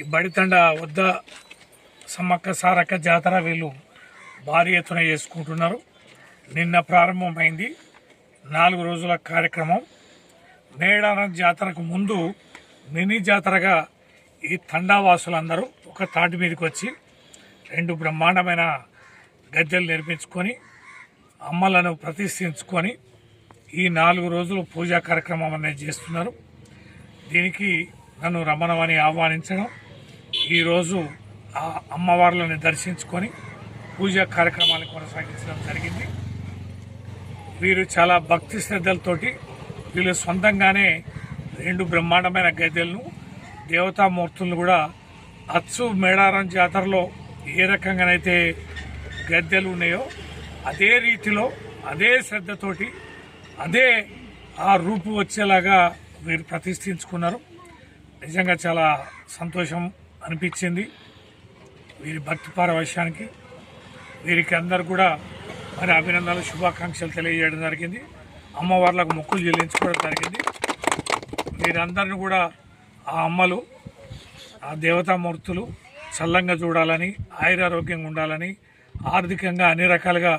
ఈ బడితండ వద్ద సమ్మక్క సారక్క జాతర వీళ్ళు భారీ ఎత్తున చేసుకుంటున్నారు. నిన్న ప్రారంభమైంది. నాలుగు రోజుల కార్యక్రమం. మేడారం జాతరకు ముందు మినీ జాతరగా ఈ తండావాసులందరూ ఒక తాటి మీదకి వచ్చి రెండు బ్రహ్మాండమైన గద్దెలు నిర్మించుకొని అమ్మలను ప్రతిష్ఠించుకొని ఈ నాలుగు రోజులు పూజా కార్యక్రమం అనేది చేస్తున్నారు. దీనికి నన్ను రమణమని ఆహ్వానించడం ఈరోజు ఆ అమ్మవార్లను దర్శించుకొని పూజా కార్యక్రమాన్ని కొనసాగించడం జరిగింది. వీరు చాలా భక్తి శ్రద్ధలతోటి వీళ్ళు సొంతంగానే రెండు బ్రహ్మాండమైన గద్దెలను దేవతామూర్తులను కూడా అచ్చు మేడారం జాతరలో ఏ రకంగానైతే గద్దెలు ఉన్నాయో అదే రీతిలో అదే శ్రద్ధతోటి అదే ఆ రూపు వచ్చేలాగా వీరు ప్రతిష్ఠించుకున్నారు. నిజంగా చాలా సంతోషం అనిపించింది. వీరి భక్తి పారవశ్యానికి వీరికి అందరు కూడా మరి అభినందనలు శుభాకాంక్షలు తెలియజేయడం జరిగింది. అమ్మవార్లకు మొక్కులు చెల్లించుకోవడం జరిగింది. వీరందరిని కూడా ఆ అమ్మలు ఆ దేవతామూర్తులు చల్లంగా చూడాలని ఆయురారోగ్యంగా ఉండాలని ఆర్థికంగా అన్ని రకాలుగా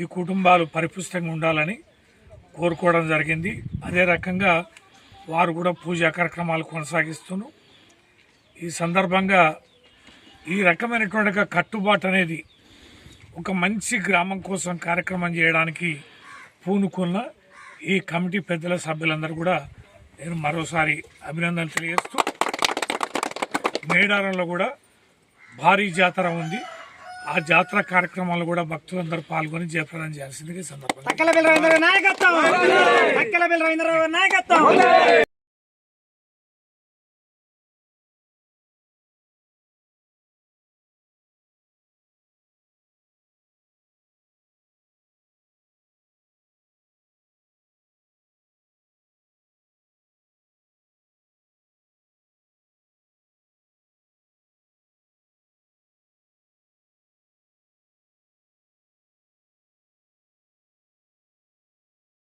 ఈ కుటుంబాలు పరిపుష్టంగా ఉండాలని కోరుకోవడం జరిగింది. అదే రకంగా వారు కూడా పూజా కార్యక్రమాలు కొనసాగిస్తున్నారు. ఈ సందర్భంగా ఈ రకమైనటువంటి కట్టుబాటు అనేది ఒక మంచి గ్రామం కోసం కార్యక్రమం చేయడానికి పూనుకున్న ఈ కమిటీ పెద్దల సభ్యులందరూ కూడా నేను మరోసారి అభినందనలు తెలియజేస్తూ మేడారంలో కూడా భారీ జాతర ఉంది. ఆ జాతర కార్యక్రమాల్లో కూడా భక్తులందరూ పాల్గొని జయప్రదం చేయాల్సిందిగా సందర్భంగా